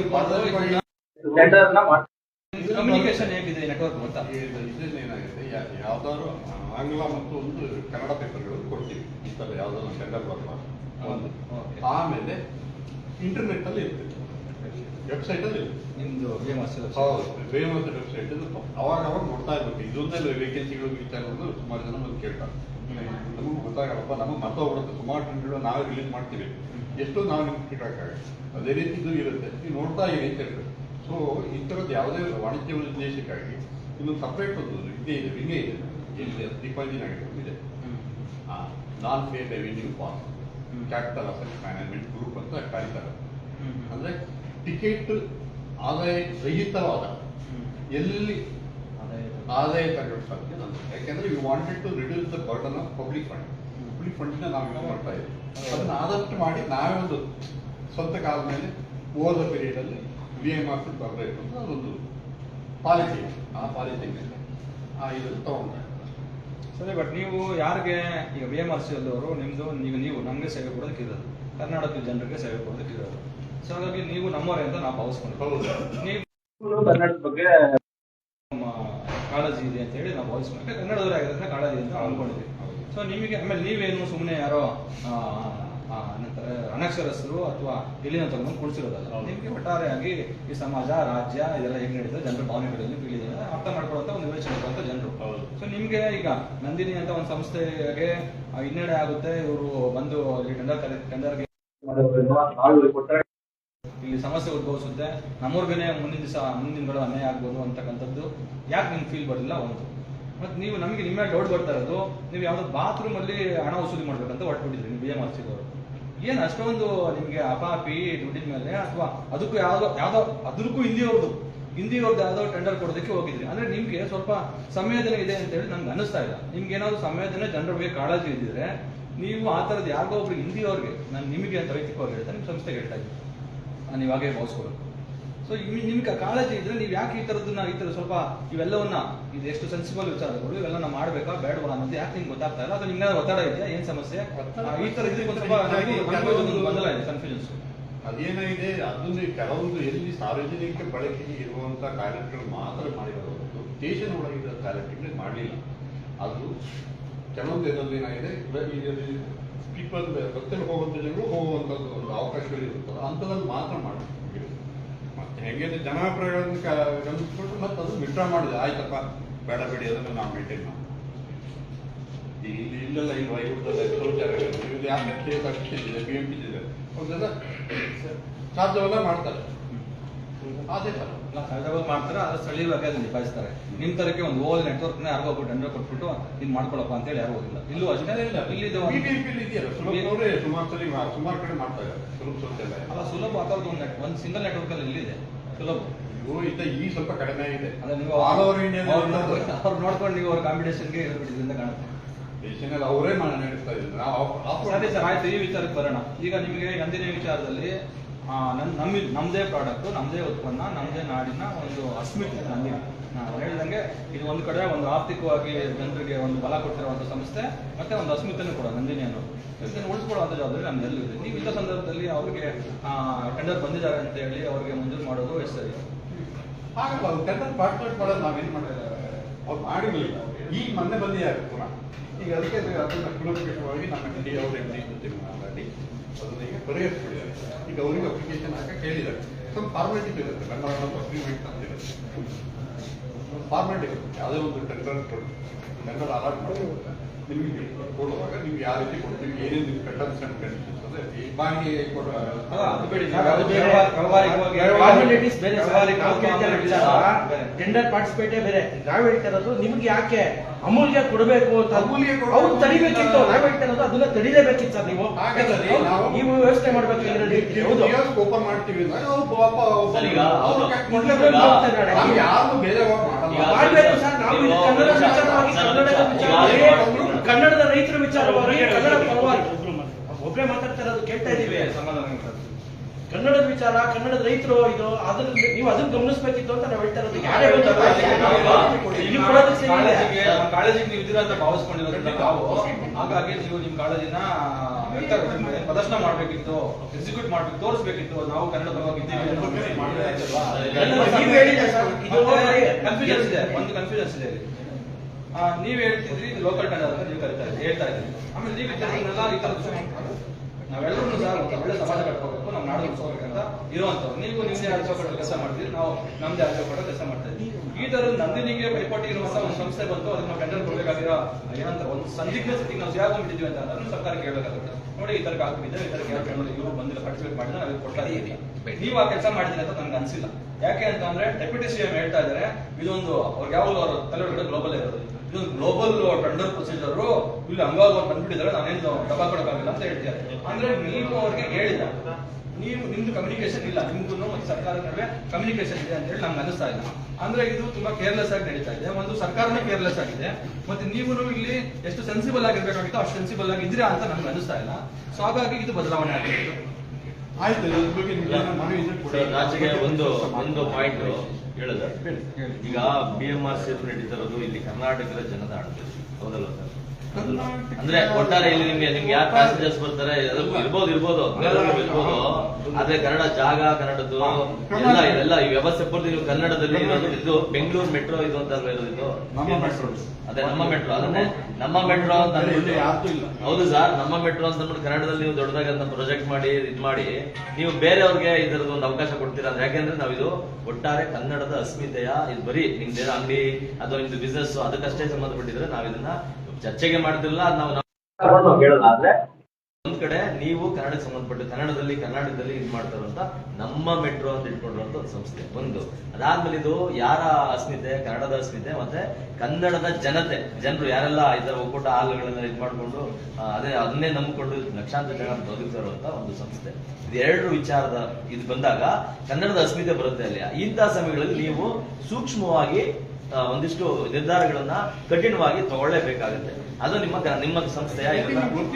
ಕಮ್ಯುನಿಕೇಶನ್ ಹೇಗಿದೆ ನೆಟ್ವರ್ಕ್ ಗೊತ್ತಾ? ಇದು- ಏನಾಗಿದೆ? ಯಾ- ಯಾವ್ದಾದ್ರು ಆಂಗ್ಲ ಮತ್ತು ಒಂದು ಕನ್ನಡ ಪೇಪರ್ಗಳು ಕೊಡ್ತೀವಿ. ಈ ಥರ ಯಾವ್ದಾದ್ರು ಸೆಂಟರ್ ಬರುವ ಒಂದು. ಆಮೇಲೆ ಇಂಟರ್ನೆಟ್ ಅಲ್ಲಿ ಇರ್ತದೆ. ವೆಬ್ಸೈಟ್ ಅಲ್ಲಿ ಇರ್ತದೆ. ನಿಮ್ದು ಫೇಮಸ್ ಹೌದು. ಫೇಮಸ್ ವೆಬ್ಸೈಟ್ ಅವಾಗ ಅವಾಗ ನೋಡ್ತಾ ಇರ್ಬೇಕು. ಇದೊಂದೇ ವೇಕೆನ್ಸಿಗಳು ವಿಚಾರಗಳು ಸುಮಾರು ಜನ ಬಂದು ಕೇಳ್ತಾರೆ. ನಮಗೆ ಗೊತ್ತಾಗಲ್ಲಪ್ಪ ನಮಗೆ ಮರ್ತೋಗ್ಬಿಡುತ್ತೆ. ಸುಮಾರು ಟ್ರೆಂಡ್ಗಳು ನಾವು ರಿಲೀಸ್ ಮಾಡ್ತೀವಿ. ಎಷ್ಟೋ ನಾವು ನಿಮ್ಗೆ ಇಡಕ್ಕಾಗಲ್ಲ ಅದೇ ರೀತಿ ಇದು ಇರುತ್ತೆ. ನೀವು ನೋಡ್ತಾ ಇರಿ ಅಂತ ಹೇಳ್ಬೇಕು ಸೊ ಈ ಥರದ್ದು ಯಾವುದೇ ವಾಣಿಜ್ಯ ಉದ್ದೇಶಕ್ಕಾಗಿ ಇನ್ನೊಂದು ಸಪ್ರೇಟ್ ಒಂದು ಇದೇ ಇದೆ ವಿಂಗೇ ಇದೆ. ದೀಪಾವಳಿ ಆಗಿರ್ಬೋದು ಇದೆ non pay revenue hmm. Capital asset management group ಅಂತ ಕರೀತಾರೆ. ಅಂದ್ರೆ ಟಿಕೆಟ್ ಆದಾಯ ರಹಿತವಾದ ಎಲ್ಲಿ ಆದಾಯ ತಗೊಳ್ಳೋ ಸಾಧ್ಯ. ಯಾಕೆಂದ್ರೆ you wanted to reduce the burden of public fund public fund ನಾವು ಯೂಸ್ ಮಾಡ್ತಾ ಇದ್ದೀವಿ. ಅದನ್ನ ಆದಷ್ಟು ಮಾಡಿ ನಾವೇ ಒಂದು ಸ್ವಂತ ಕಾಲ ಮೇಲೆ ಓವರ್ ದ ಪೀರಿಯಡ್ ಅಲ್ಲಿ ಬಿ ಎಂ ಆರ್ ಬರಬೇಕು ಅಂತ ಅದೊಂದು ಪಾಲಿಸಿ ಆ ಪಾಲಿಸಿ ಮೇಲೆ ಆ ಇದನ್ನು ತಗೊಂಡ್ರೆ. ಸರಿ ಬಟ್ ನೀವು ಯಾರಿಗೆ ಈಗ ಬಿ ಎಂ ಆರ್ ಸಿ ಅಲ್ಲವರು ನಿಮ್ದು ನೀವು ನೀವು ನಮಗೆ ಸೇವೆ ಕೊಡೋದಕ್ಕೆ ಇರೋದು. ಕರ್ನಾಟಕದ ಜನರಿಗೆ ಸೇವೆ ಕೊಡೋದಕ್ಕೆ ಇರೋದು. ಸೊ ಹಾಗಾಗಿ ನೀವು ನಮ್ಮವರೇ ಅಂತ ನಾವು ಭಾವಿಸ್ಕೊಂಡು ಹೌದು. ನೀವು ಕನ್ನಡದ ಬಗ್ಗೆ ನಮ್ಮ ಕಾಳಜಿ ಇದೆ ಅಂತ ಹೇಳಿ ನಾವು ಭಾವಿಸ್ಕೊಂಡು ಯಾಕಂದ್ರೆ ಕನ್ನಡದವರೇ ಆಗಿರೋದ್ರೆ ಕಾಳಜಿ ಅಂತ ಅನ್ಕೊಂಡಿದ್ವಿ ಹೌದು. ಸೊ ನಿಮಗೆ ಆಮೇಲೆ ನೀವೇನು ಸುಮ್ಮನೆ ಯಾರೋ ಏನಂತಾರೆ ಅನಕ್ಷರಸ್ಥರು ಅಥವಾ ಇಲ್ಲಿನ ತಗೊಂಡು ಕುಡಿಸಿರೋದಲ್ಲ ಹೌದು. ನಿಮಗೆ ಒಟ್ಟಾರೆಯಾಗಿ ಈ ಸಮಾಜ ರಾಜ್ಯ ಇದೆಲ್ಲ ಹೇಗೆ ನಡೀತದೆ ಜನರ ಭಾವನೆಗಳಲ್ಲಿ ತಿಳಿದಿದೆ ಅರ್ಥ ಮಾಡ್ಕೊಳ್ಳುವಂತ ಒಂದು ವಿವೇಚನೆ ಇರುವಂತ ಜನರು. ಸೊ ನಿಮ್ಗೆ ಈಗ ನಂದಿನಿ ಅಂತ ಒಂದು ಸಂಸ್ಥೆಗೆ ಹಿನ್ನಡೆ ಆಗುತ್ತೆ ಇವರು ಬಂದು ಇಲ್ಲಿ ಟೆಂಡರ್ ಕರೆ ಟೆಂಡರ್ಗೆ ಇಲ್ಲಿ ಸಮಸ್ಯೆ ಉದ್ಭವಿಸುತ್ತೆ. ನಮ್ಮೂರ್ಗೇನೆ ಮುಂದಿನ ದಿವಸ ಮುಂದಿನ ದಿನಗಳು ಅನ್ಯಾಯ ಆಗ್ಬೋದು ಅಂತಕ್ಕಂಥದ್ದು. ಯಾಕೆ ನಿಮ್ಗೆ ಫೀಲ್ ಬರಲಿಲ್ಲ? ಒಂದು. ಮತ್ತೆ ನೀವು ನಮಗೆ ನಿಮ್ಮ ಡೌಟ್ ಬರ್ತಾ ಇರೋದು ನೀವು ಯಾವ್ದೋ ಬಾತ್ರೂಮ್ ಅಲ್ಲಿ ಹಣ ವಸೂಲಿ ಮಾಡ್ಬೇಕಂತ ಹೊರಟ್ಬಿಟ್ಟಿದ್ರಿ ನೀವು ಬಿ ಎಂ ಆರ್ಸಿದವರು ಏನ್ ಅಷ್ಟೊಂದು ನಿಮ್ಗೆ ಅಪಾಪಿ ದುಡ್ಡಿನ ಮೇಲೆ ಅಥವಾ ಅದಕ್ಕೂ ಯಾವ್ದೋ ಯಾವ್ದೋ ಅದಕ್ಕೂ ಹಿಂದಿಯವ್ರದ್ದು ಹಿಂದಿಯವ್ರದ್ದು ಯಾವ್ದೋ ಟೆಂಡರ್ ಕೊಡೋದಕ್ಕೆ ಹೋಗಿದ್ರಿ. ಅಂದ್ರೆ ನಿಮ್ಗೆ ಸ್ವಲ್ಪ ಸಂವೇದನೆ ಇದೆ ಅಂತ ಹೇಳಿ ನಂಗೆ ಅನಿಸ್ತಾ ಇಲ್ಲ. ನಿಮ್ಗೆ ಏನಾದ್ರು ಸಂವೇದನೆ ಜನರ ಬಗ್ಗೆ ಕಾಳಜಿ ಇದ್ದಿದ್ರೆ ನೀವು ಆ ಥರದ್ದು ಯಾರಿಗೋ ಒಬ್ರು ಹಿಂದಿಯವ್ರಿಗೆ ನಾನು ನಿಮಗೆ ಅಂತ ವೈಯಕ್ತಿಕವಾಗಿ ಹೇಳ್ತಾ ನಿಮ್ಮ ಸಂಸ್ಥೆಗೆ ಹೇಳ್ತಾ ಇದ್ದೀನಿ. ನಾನು ಇವಾಗೇ ಭಾವಿಸ್ಕೊಬೇಕು ಸೊ ನಿಮ್ಗೆ ಕಾಳಜಿ ಇದ್ರೆ ನೀವು ಯಾಕೆ ಈ ಥರದ್ದನ್ನ ಈ ತರ ಸ್ವಲ್ಪ ಇವೆಲ್ಲವನ್ನ ಇದು ಎಷ್ಟು ಸೆನ್ಸಿಬಲ್ ವಿಚಾರಗಳು ಇವೆಲ್ಲ ಮಾಡ್ಬೇಕಾ ಬೇಡವಾ ಅನ್ನೋದು ಯಾಕೆ ನಿಮ್ಗೆ ಗೊತ್ತಾಗ್ತಾ ಇಲ್ಲ? ಅದು ನಿಮ್ಗೆ ಒತ್ತಡ ಇದೆಯಾ? ಏನ್ ಸಮಸ್ಯೆ? ಈ ತರ ಇದ್ರೆ ಒಂದು ಸ್ವಲ್ಪ ಗೊಂದಲ ಇದೆ ಕನ್ಫ್ಯೂಷನ್ಸ್ ಅದೇನಾಗಿದೆ ಅದನ್ನು ಕೆಲವೊಂದು ಎಲ್ಲಿ ಸಾರ್ವಜನಿಕ ಬಳಕೆಗೆ ಇರುವಂತ ಕಾರ್ಯಕ್ರಮ ಮಾತ್ರ ಮಾಡಿರೋದು. ದೇಶದ ಒಳಗಿರೋ ಟಾಯ್ಲೆಟ್ಗಳು ಮಾಡಲಿಲ್ಲ. ಅದು ಕೆಲವೊಂದು ಇದರಲ್ಲಿ ಏನಾಗಿದೆ ಪೀಪಲ್ ರಸ್ತೆಯಲ್ಲಿ ಹೋಗುವಂತ ಜನರು ಹೋಗುವಂಥದ್ದು ಒಂದು ಅವಕಾಶಗಳು ಇರುತ್ತಲ್ಲ ಅಂಥದ್ದನ್ನು ಮಾತ್ರ ಮಾಡಿ ಮತ್ತೆ ಹೆಂಗೆ ಜನಾಭಿಪ್ರಾಯಗಳನ್ನು ಗಮನಿಸ್ಕೊಂಡು ಮತ್ತೆ ಅದು ವಿಡ್ರಾ ಮಾಡಿದೆ ಆಯ್ತಪ್ಪ ಬೇಡ ಬೇಡಿ ಅದನ್ನು ನಾವು ಮೇಂಟೈನ್ ಮಾಡಿ ಇಲ್ಲಿ ಇಲ್ಲೆಲ್ಲ ಇಲ್ವಾ ಇವ್ರದ್ದೆಲ್ಲ ಶೌಚಾಲಯಗಳು ಇವ್ರು ಯಾಕೆ ಬಿ ಎಂ ಪಿ ಇದೆ ಅವನ್ನೆಲ್ಲ ಸಾಧ್ಯವೆಲ್ಲ ಮಾಡ್ತಾರೆ. ಅದೇ ಸರ್ ಸಹಜವಾಗಿ ಮಾಡ್ತಾರೆ ಆದ್ರೆ ಸ್ಥಳೀಯವಾಗಿ ಅದನ್ನ ನಿಭಾಯಿಸ್ತಾರೆ. ನಿಮ್ ತರಕ್ಕೆ ಒಂದು ಓಲ್ ನೆಟ್ವರ್ಕ್ನ ಯಾರಿಗೋ ಒಬ್ಬ ಟೆಂಡರ್ ಕೊಟ್ಬಿಟ್ಟು ಇದ್ ಮಾಡ್ಕೊಳಪ್ಪ ಅಂತ ಹೇಳಿ ಯಾರು ಹೋಗಿಲ್ಲ. ಇಲ್ಲೂ ಅಷ್ಟೇ. ಇಲ್ಲ ಇಲ್ಲಿ ಸುಮಾರು ಸರಿ ಸುಮಾರು ಕಡೆ ಮಾಡ್ತಾ ಇದ್ದಾರೆ ಸುಲಭ ಶೌಚಾಲಯ ಅಲ್ಲ ಸುಲಭ ಅಥವಾ ಒಂದು ಒಂದ್ ಸಿಂಗಲ್ ನೆಟ್ವರ್ಕ್ ಅಲ್ಲಿ ಇಲ್ಲಿದೆ. ಸುಲಭ. ಈ ಸ್ವಲ್ಪ ಕಡಿಮೆ ಆಗಿದೆ ಅದೇ ನೀವು ಆಲ್ ಓವರ್ ಇಂಡಿಯಾ ಅವ್ರು ನೋಡ್ಕೊಂಡು ನೀವು ಅವ್ರ ಕಾಂಪಿಟೇಷನ್ಗೆ ಹೇಳ್ಬಿಟ್ಟಿದ್ರಿಂದ ಕಾಣುತ್ತೆ. ದೇಶದಲ್ಲಿ ಅವರೇ ಮಾಡಿ ನಡೆಸ್ತಾ ಇದ್ದಾರೆ. ಸರಿ ಸರ್ ಆಯ್ತು ಈ ವಿಚಾರಕ್ಕೆ ಬರೋಣ. ಈಗ ನಿಮಗೆ ನಂದಿನಿ ವಿಚಾರದಲ್ಲಿ ಆ, ನನ್ ನಮ್ಮಿ ನಮ್ದೇ ಪ್ರಾಡಕ್ಟ್ ನಮ್ದೇ ಉತ್ಪನ್ನ ನಮ್ದೇ ನಾಡಿನ ಒಂದು ಅಸ್ಮಿತೆ ನಂದಿನಿ ನಾನು ಹೇಳ್ದಂಗೆ ಇದು ಒಂದು ಕಡೆ ಒಂದು ಆರ್ಥಿಕವಾಗಿ ಜನರಿಗೆ ಒಂದು ಬಲ ಕೊಟ್ಟಿರುವಂತ ಸಂಸ್ಥೆ ಮತ್ತೆ ಒಂದು ಅಸ್ಮಿತೆನೂ ಕೂಡ ನಂದಿನಿ ಅನ್ನೋದು. ಇದನ್ನು ಉಳಿಸ್ಕೊಳ್ಳುವಂತ ಜವಾಬ್ದಾರಿ ನಮ್ದೆಲ್ಲೂ ಇದೆ. ನೀವು ಇಂಥ ಸಂದರ್ಭದಲ್ಲಿ ಅವ್ರಿಗೆ ಟೆಂಡರ್ ಬಂದಿದ್ದಾರೆ ಅಂತ ಹೇಳಿ ಅವ್ರಿಗೆ ಮಂಜೂರು ಮಾಡೋದು ಎಷ್ಟು ಸರಿ ಹಾಗಲ್ಲ ಟೆಂಡರ್ ಪಾರ್ಟಿಸಿಪೇಟ್ ಮಾಡೋದು ನಾವೇನ್ ಮಾಡಿದ್ದಾರೆ ಅವ್ರು ಮಾಡಿರ್ಲಿಲ್ಲ. ಈಗ ಮೊನ್ನೆ ಬಂದಿದ್ದಾರೆ ಪುನಃ. ಈಗ ಅದಕ್ಕೆ ಅದನ್ನು ಕುಲಂಕಷವಾಗಿ ನಮ್ಮ ಡಿ ಅವರ ಎಂ ಡಿ ಜೊತೆ ಮಾತಾಡಿ, ಅದನ್ನು ಈಗ ಪರಿಹರಿಸ್ಬಿಟ್ಟಿದ್ದಾರೆ ಈಗ ಅವರಿಗೆ ಅಪ್ಲಿಕೇಶನ್ ಹಾಕಿ ಕೇಳಿದ್ದಾರೆ ಸ್ವಲ್ಪ ಫಾರ್ಮಾಲಿಟಿ ಇರುತ್ತೆ. ನನ್ನ ಅಗ್ರಿಮೆಂಟ್ ಅಂತ ಇರುತ್ತೆ ಫಾರ್ಮಾಲಿಟಿ ಇರುತ್ತೆ. ಯಾವುದೇ ಒಂದು ಟೆಂಡರ್ ಟೆಂಡರ್ ಅಲಾಟ್ ಮಾಡಿ ನಿಮಗೆ ಕೊಡುವಾಗ ನೀವು ಯಾವ ರೀತಿ ಕೊಡ್ತೀವಿ ಏನೇನು ನಿಮ್ಮ ಟರ್ಮ್ಸ್ ಅಂಡ್ ಬಾಡಿಗೆ ಕೊಡುವ ಬೇರೆ. ಬೇರೆ ಬೇರೆ. ಟೆಂಡರ್ ಪಾರ್ಟಿಸಿಪೇಟೇ ಬೇರೆ ನಾವ್ ಹೇಳ್ತಾ ಇರೋದು ನಿಮ್ಗೆ ಯಾಕೆ ಅಮೂಲ್ಯ ಕೊಡಬೇಕು ಅಂತ ಅಮೂಲ್ಯ. ಅವ್ರು ತಡಿಬೇಕಿತ್ತು ನಾವ್ ಹೇಳ್ತಾ ಇರೋದು ಅದನ್ನ ತಡಿಲೇಬೇಕಿತ್ತು ಸರ್ ನೀವು ನಾವು- ವ್ಯವಸ್ಥೆ ಮಾಡ್ಬೇಕು. ಓಪನ್ ಮಾಡ್ತೀವಿ ಯಾರು ಮಾಡ್ಬೇಕು ಸರ್ ನಾವು ಕನ್ನಡ ವಿಚಾರವಾಗಿ ಈಗ- ಕನ್ನಡದ ರೈತರ ವಿಚಾರವಾಗಿ ಕನ್ನಡ ಪರವಾಗಿ ಒಬ್ಬರೇ ಮಾತಾಡ್ತಾ ಇರೋದು ಕೇಳ್ತಾ ಇದೀವಿ ಸಮಾಧಾನ. ಕನ್ನಡದ ವಿಚಾರ ಕನ್ನಡದ ರೈತರು ಇದು ಅದನ್ನ ನೀವು ಅದನ್ನ ಗಮನಿಸಬೇಕಿತ್ತು ಅಂತ ನಾವು ಹೇಳ್ತಾ ಇರೋದು. ಯಾರೇ. ಕಾಳಜಿಗೆ ನೀವು ಇದ್ದೀರಾ ಅಂತ ಭಾವಿಸ್ಕೊಂಡಿರೋದ್ರಿಂದ ನಾವು ಹಾಗಾಗಿ ನೀವು ನಿಮ್ ಕಾಳಜಿನ ಪ್ರದರ್ಶನ ಮಾಡ್ಬೇಕಿತ್ತು ಎಕ್ಸಿಕ್ಯೂಟ್ ಮಾಡ್ಬೇಕು ತೋರಿಸ್ಬೇಕಿತ್ತು. ನಾವು ಕನ್ನಡ ಪರವಾಗಿ ಒಂದು ಕನ್ಫ್ಯೂಷನ್ಸ್ ಇದೆ ನೀವ್ ಹೇಳ್ತಿದ್ರಿ ಲೋಕಲ್ ಟೆಂಡರ್ ಅಂತ ನೀವು ಕರಿತಾ ಇದ್ರಿ ಹೇಳ್ತಾ ಇದ್ರಿ ಆಮೇಲೆ ನೀವು ತರ ನಾವೆಲ್ಲರೂ ಸಹ ಒಳ್ಳೆ ಸಮಾಜ ಕಟ್ಕೋಬೇಕು ನಮ್ಮ ನಾಡು ಉಳಿಸ್ಕೋಬೇಕಂತ ಇರುವಂತವ್ರು ನೀವು ನಿಮ್ದೇ ಆಚೋಕಟ್ಟು ಕೆಲಸ ಮಾಡ್ತೀರಿ, ನಾವು ನಮ್ದೇ ಆಚೋಕಟ್ಟು ಕೆಲಸ ಮಾಡ್ತಾ ಇದ್ವಿ ಈ ತರ ನಂದಿನಿಗೆ ಪೈಪೋಟಿ ಇರುವಂತ ಒಂದು ಸಂಸ್ಥೆ ಬಂತು, ಅದನ್ನ ಟೆಂಡರ್ ಕೊಡಬೇಕಾಗಿರೋ ಏನಂತ ಒಂದು ಸಂದಿಗ್ಧ ಸ್ಥಿತಿ ನಾವು ಸಿಗಾಕೊಂಡ್ಬಿಟ್ಟಿದ್ವಿ ಅಂತ ಅಂದ್ರೆ ಸರ್ಕಾರ ಕೇಳಬೇಕಾಗುತ್ತೆ. ನೋಡಿ, ಈ ತರ ಆಗ್ಬಿಟ್ಟಿದೆ, ಈ ತರ ಟೆಂಡರ್ ಇವರು ಬಂದಿಲ್ಲ ಪಾರ್ಟಿಸಿಪೇಟ್ ಮಾಡಿದ್ರೆ ನಾವು ಕೊಡ್ತಾ ಇದೀವಿ ನೀವು ಆ ಕೆಲಸ ಮಾಡಿದ್ರೆ ಅಂತ ನನಗೆ ಅನ್ಸಿಲ್ಲ. ಯಾಕೆ ಅಂತ ಅಂದ್ರೆ ಡೆಪ್ಯೂಟಿ ಸಿ ಎಂ ಹೇಳ್ತಾ ಇದ್ದಾರೆ, ಇದೊಂದು ಅವ್ರಿಗೆ ಯಾವಾಗಲೂ ಅವ್ರ ತಲೆ ಗ್ಲೋಬಲ್ ಇರೋದು. ಇದು ಗ್ಲೋಬಲ್ ಟೆಂಡರ್ ಪ್ರೊಸೀಜರ್ ಇಲ್ಲಿ ಹಂಗಾಗಿ ಅವ್ರು ಬಂದ್ಬಿಟ್ಟಿದ್ದಾರೆ ನಾನೇನು ಡಬ್ಬ ಕೊಡಕ್ಕಾಗಿಲ್ಲ ಅಂತ ಹೇಳ್ತೀನಿ ಅಂದ್ರೆ ನೀವು ಅವ್ರಿಗೆ ಹೇಳಿದ ನೀವು ನಿಮ್ದು ಕಮ್ಯುನಿಕೇಶನ್ ಇಲ್ಲ ನಿಮ್ಗೂ ಮತ್ತು ಸರ್ಕಾರದ ನಡುವೆ ಕಮ್ಯುನಿಕೇಶನ್ ಇದೆ ಅಂತ ಹೇಳಿ ನಮ್ಗೆ ಅನಿಸ್ತಾ ಇಲ್ಲ. ಅಂದ್ರೆ ಇದು ತುಂಬಾ ಕೇರ್ಲೆಸ್ ಆಗಿ ನಡೀತಾ ಇದೆ. ಒಂದು ಸರ್ಕಾರನೇ ಕೇರ್ಲೆಸ್ ಆಗಿದೆ. ಮತ್ತೆ ನೀವು ಇಲ್ಲಿ ಎಷ್ಟು ಸೆನ್ಸಿಬಲ್ ಆಗಿರ್ಬೇಕಾಗಿತ್ತು ಅಷ್ಟು ಸೆನ್ಸಿಬಲ್ ಆಗಿ ಇದ್ರೆ ಅಂತ ನಮ್ಗೆ ಅನಿಸ್ತಾ ಇಲ್ಲ. ಸೊ ಹಾಗಾಗಿ ಇದು ಬದಲಾವಣೆ ಆಗಿದೆ ಆಯ್ತು ಒಂದು ಒಂದು ಪಾಯಿಂಟ್ ಹೇಳದ? ಈಗ ಬಿ ಎಂ ಆರ್ ಸಿ ನಡೀತಿರೋದು ಇಲ್ಲಿ ಕರ್ನಾಟಕದ ಜನದ ಆಡಳಿತ. ಹೌದಲ್ಲ ಸರ್? ಅಂದ್ರೆ ಒಟ್ಟಾರೆ ಇಲ್ಲಿ ನಿಮ್ಗೆ ನಿಮ್ಗೆ ಯಾರು ಪ್ಯಾಸೆಂಜರ್ಸ್ ಬರ್ತಾರೆ ಇರ್ಬೋದು ಇರ್ಬೋದು ಇರ್ಬೋದು ಆದ್ರೆ ಕನ್ನಡ ಜಾಗ ಕನ್ನಡದ್ದು ಎಲ್ಲ ಇದೆಲ್ಲ ಈ ವ್ಯವಸ್ಥೆ ಪೂರ್ತಿ ನೀವು ಕನ್ನಡದಲ್ಲಿ ಇದು ಬೆಂಗಳೂರು ಮೆಟ್ರೋ ಇದು ಅಂತ ಇರೋದಿದ್ದು ಇದು ನಮ್ಮ ಮೆಟ್ರೋ. ಅದೇ ನಮ್ಮ ಮೆಟ್ರೋ ಅದನ್ನೇ ನಮ್ಮ ಮೆಟ್ರೋ ಅಂತ. ಹೌದು ಸರ್ ನಮ್ಮ ಮೆಟ್ರೋ ಅಂತ ಅಂದ್ಬಿಟ್ಟು ಕನ್ನಡದಲ್ಲಿ ನೀವು ದೊಡ್ಡದಾಗಿ ಅಂತ ಪ್ರೊಜೆಕ್ಟ್ ಮಾಡಿ ಇದ್ ಮಾಡಿ ನೀವು ಬೇರೆಯವ್ರಿಗೆ ಇದರದ ಒಂದು ಅವಕಾಶ ಕೊಡ್ತೀರಾ ಅಂದ್ರೆ ಯಾಕೆಂದ್ರೆ ಇದು ಒಟ್ಟಾರೆ ಕನ್ನಡದ ಅಸ್ಮಿತೆಯ ಇದು ಬರೀ ನಿಮ್ದೇನೋ ಅಂಗಡಿ ಅಥವಾ ನಿಮ್ದು ಬಿಸ್ನೆಸ್ ಅದಕ್ಕಷ್ಟೇ ಸಂಬಂಧಪಟ್ಟಿದ್ರೆ ನಾವಿದನ್ನ ಇದನ್ನ ಚರ್ಚೆಗೆ ಮಾಡುದಿಲ್ಲ ನಾವು ನಾವು ಕೇಳಲ್ಲ ಆದ್ರೆ ಒಂದ್ ಕಡೆ ನೀವು ಕನ್ನಡಕ್ಕೆ ಸಂಬಂಧಪಟ್ಟು ಕನ್ನಡದಲ್ಲಿ ಕರ್ನಾಟಕದಲ್ಲಿ ಇದು ಮಾಡ್ತಾರಂತ ನಮ್ಮ ಮೆಟ್ರೋ ಅಂತ ಇಟ್ಕೊಂಡಿರುವಂತ ಒಂದು ಸಂಸ್ಥೆ ಒಂದು. ಅದಾದ್ಮೇಲೆ ಇದು ಯಾರ ಅಸ್ಮಿತೆ ಕನ್ನಡದ ಅಸ್ಮಿತೆ ಮತ್ತೆ ಕನ್ನಡದ ಜನತೆ ಜನರು ಯಾರೆಲ್ಲ ಇದರ ಒಕ್ಕೂಟ ಹಾಲುಗಳನ್ನ ಇದು ಮಾಡ್ಕೊಂಡು ಅದೇ ಅದನ್ನೇ ನಂಬಿಕೊಂಡು ಲಕ್ಷಾಂತರ ಜನ ಬದುಕ್ತಾ ಇರುವಂತ ಒಂದು ಸಂಸ್ಥೆ. ಇದು ಎರಡು ವಿಚಾರದ ಇದು ಬಂದಾಗ ಕನ್ನಡದ ಅಸ್ಮಿತೆ ಬರುತ್ತೆ ಅಲ್ಲಿ. ಇಂತಹ ಸಮಯಗಳಲ್ಲಿ ನೀವು ಸೂಕ್ಷ್ಮವಾಗಿ ಒಂದಿಷ್ಟು ನಿರ್ಧಾರಗಳನ್ನ ಕಠಿಣವಾಗಿ ತಗೊಳ್ಳೇಬೇಕಾಗುತ್ತೆ. ಅದು ನಿಮ್ಮ ನಿಮ್ಮ ಸಂಸ್ಥೆಯ ಹದಿನೇಳರಲ್ಲಿ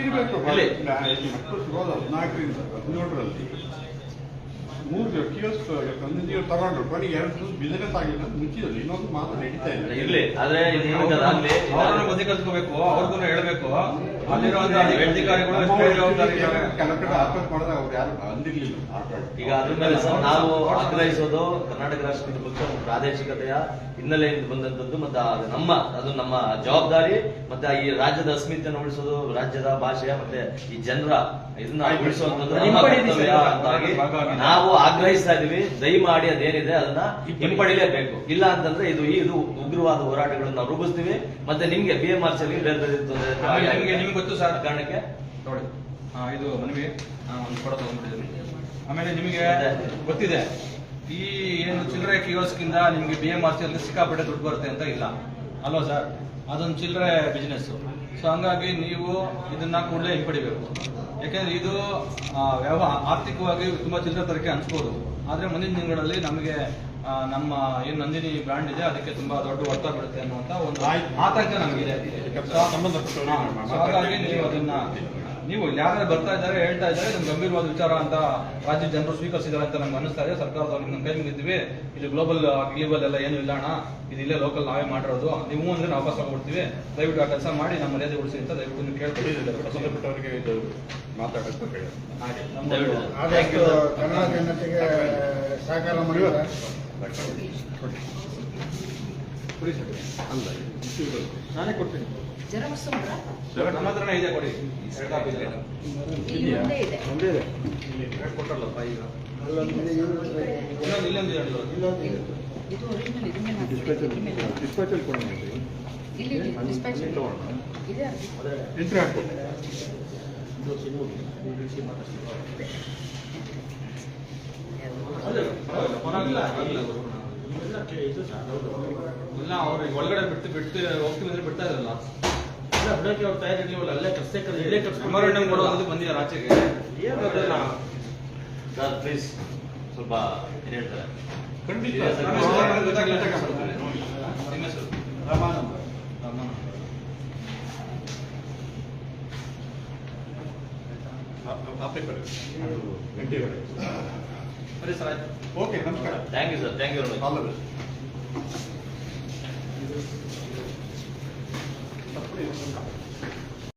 ಮೂರು ಕಿಯೋಸ್ ತಂದಿದ್ದೀವಿ ತಗೊಂಡ್ರು. ಕೊನೆಗೆ ಎರಡು ದಿವಸ ಬಿಸಿನೆಸ್ ಆಗಿಲ್ಲ ಅಂತ ಮುಚ್ಚಿದ್ರು ಇನ್ನೊಂದು ಮಾತು ನಡೀತಾ ಇಲ್ಲ. ಇರ್ಲಿ. ಆದ್ರೆ ಇದು ಏನಂತಂದ್ರೆ ಅವ್ರನ್ನ ಬದಿ ಕಲ್ತ್ಕೋಬೇಕು. ಅವ್ರಿಗೂ ಹೇಳ್ಬೇಕು. ಕಡೆ ಮಾಡಿದಾಗ ಅವ್ರು ಯಾರು ಅಂದಿರ್ಲಿಲ್ಲ. ಈಗ ಅದ್ರ ಮೇಲೆ ನಾವು ಆಗ್ರಹಿಸೋದು ಕರ್ನಾಟಕ ರಾಷ್ಟ್ರದ ಬಗ್ಗೆ ಒಂದು ಪ್ರಾದೇಶಿಕತೆಯ ಹಿನ್ನೆಲೆಯಿಂದ ಬಂದಂತದ್ದು ಮತ್ತೆ ಅದು ನಮ್ಮ ಅದು ನಮ್ಮ ಜವಾಬ್ದಾರಿ ಮತ್ತೆ ಈ ರಾಜ್ಯದ ಅಸ್ಮಿತೆಯನ್ನು ಉಳಿಸೋದು ರಾಜ್ಯದ ಭಾಷೆಯ ಮತ್ತೆ ಈ ಜನರ ಇದನ್ನ ಉಳಿಸುವಂತದ್ದು ನಾವು ಆಗ್ರಹಿಸ್ತಾ ಇದೀವಿ. ದಯಮಾಡಿ ಅದೇನಿದೆ ಅದನ್ನ ಹಿಂಪಡಿಲೇಬೇಕು. ಇಲ್ಲ ಅಂತಂದ್ರೆ ಇದು ಇದು ಉಗ್ರವಾದ ಹೋರಾಟಗಳನ್ನ ನಾವು ರೂಪಿಸ್ತೀವಿ. ಮತ್ತೆ ನಿಮ್ಗೆ ಬಿ ಎಂ ಆರ್ ಬೇರೆ ಬೇರೆ ತೊಂದರೆ ಗೊತ್ತು ಸರ್ ಕಾರಣಕ್ಕೆ? ನೋಡಿ ಇದು ಮನವಿ ಒಂದು ಫೋಟೋ ತಗೊಂಡ್ಬಿಟ್ಟಿದ್ದೀನಿ ಆಮೇಲೆ ನಿಮಗೆ ಗೊತ್ತಿದೆ, ಈ ಏನು ಚಿಲ್ಲರೆ ಕಿಯೋಸ್ಕಿಂದ ನಿಮಗೆ ಬಿ ಎಂ ಆರ್ ಸಿ ಸಿಕ್ಕಾಪಟ್ಟೆ ದುಡ್ಡು ಬರುತ್ತೆ ಅಂತ ಇಲ್ಲ. ಅಲ್ವಾ ಸರ್? ಅದೊಂದು ಚಿಲ್ಲರೆ ಬಿಸ್ನೆಸ್ ಸೊ ಹಂಗಾಗಿ ನೀವು ಇದನ್ನ ಕೂಡಲೇ ಹಿಂಪಡಿಬೇಕು. ಯಾಕೆಂದ್ರೆ ಇದು ವ್ಯವಹಾರ, ಆರ್ಥಿಕವಾಗಿ ತುಂಬಾ ಚಿಲ್ಲರೆ ತರಕ್ಕೆ ಅನ್ಸ್ಬೋದು. ಆದ್ರೆ ಮುಂದಿನ ದಿನಗಳಲ್ಲಿ ನಮಗೆ ನಮ್ಮ ಏನು ನಂದಿನಿ ಬ್ರ್ಯಾಂಡ್ ಇದೆ ಅದಕ್ಕೆ ತುಂಬಾ ದೊಡ್ಡ ಒತ್ತ ಬಿಡುತ್ತೆ ಅನ್ನುವಂತ ಒಂದು. ಆತಂಕ ನಮಗಿದೆ ಹಾಗಾಗಿ ನೀವು ಅದನ್ನ ನೀವು ಯಾರು ಬರ್ತಾ ಇದ್ದಾರೆ ಹೇಳ್ತಾ ಇದ್ದಾರೆ ಇದೊಂದು ಗಂಭೀರವಾದ ವಿಚಾರ ಅಂತ ರಾಜ್ಯ ಜನರು ಸ್ವೀಕರಿಸಿದ್ದಾರೆ ಅಂತ ನಮ್ಗೆ ಅನಿಸ್ತಾ ಇದೆ. ಸರ್ಕಾರದವ್ರಿಗೆ ನಮ್ಮ ಕೈ ಮುಗಿದ್ವಿ ಇದು ಗ್ಲೋಬಲ್ ಗ್ಲೀಬಲ್ ಎಲ್ಲ ಏನು ಇಲ್ಲ ಅಣ್ಣ. ಇದು ಇಲ್ಲೇ ಲೋಕಲ್ ನಾವೇ ಮಾಡಿರೋದು. ನೀವು ಅಂದ್ರೆ ನಾವು ವಾಪಸ್ ಕೊಡ್ತೀವಿ. ದಯವಿಟ್ಟು ಆ ಕೆಲಸ ಮಾಡಿ ನಮ್ಮ ಮರ್ಯಾದೆ ಉಳಿಸಿ ಅಂತ ದಯವಿಟ್ಟು ನೀವು ಕೇಳ್ತೀವಿ ಸಂಬಂಧಪಟ್ಟವರಿಗೆ ಇದು ಮಾತಾಡಕ್ಕೆ ಹೇಳಿ. ದಯವಿಟ್ಟು ಆದಷ್ಟು ಕನ್ನಡ ಜನತೆಗೆ ಸಹಕಾರ ಮಾಡಿದ್ದಾರೆ ನಾನೇ ಕೊಡ್ತೀನಿ. ಜೆರಾಕ್ಸ್ ಉಂಟಾ? ನಮ್ಮ ಹತ್ರನೇ ಇದೆ ಕೊಡಿ. ಎರಡು ಕಾಪಿ ಇದೆ. ಇಲ್ಲಿ ಒಂದೇ ಇದೆ. ಒಂದೇ ಇದೆ. ಕೊಟ್ಟರಲ್ಲಪ್ಪ ಈಗ. ಇನ್ನೊಂದು ಇಲ್ಲೊಂದು. ಇದು. ಒರಿಜಿನಲ್ ಇಲ್ಲಿ ಇದೆ, ಅದೇ, ಪರವಾಗಿಲ್ಲ, ಗುರು. ಇಲ್ಲ ಅವ್ರು ಒಳಗಡೆ ಬಿಟ್ಟು ಬಿಟ್ಟು ಹೋಗ್ತೀವಿ ಅಂದ್ರೆ ಬಿಡ್ತಾ ಇರಲ್ಲ ಮೆಮೊರಂಡಮ್ ಕೊಡೋದಕ್ಕೆ ಬಂದಿದ್ದಾರೆ ಆಚೆಗೆ. ಅದೆಲ್ಲ ಸರ್ ಪ್ಲೀಸ್ ಸ್ವಲ್ಪ ಏನ್ ಹೇಳ್ತಾರೆ? ಖಂಡಿತ. ಇದೆ ಸರ್. ನಮ್ಮ ಸ್ವಲ್ಪ ಹೇಳ್ತಾರೆ ಗೊತ್ತಾಗ್ಲಿಲ್ಲ. ನಿಮ್ಮ ಹೆಸರು? ರಾಮಾನಂದ ಕಡೆ ಗಂಟೆ ಕಡೆ ಸರಿ ಸರ್ ಆಯ್ತು. ಓಕೆ ನಮಸ್ಕಾರ. Thank you sir thank you very much all the best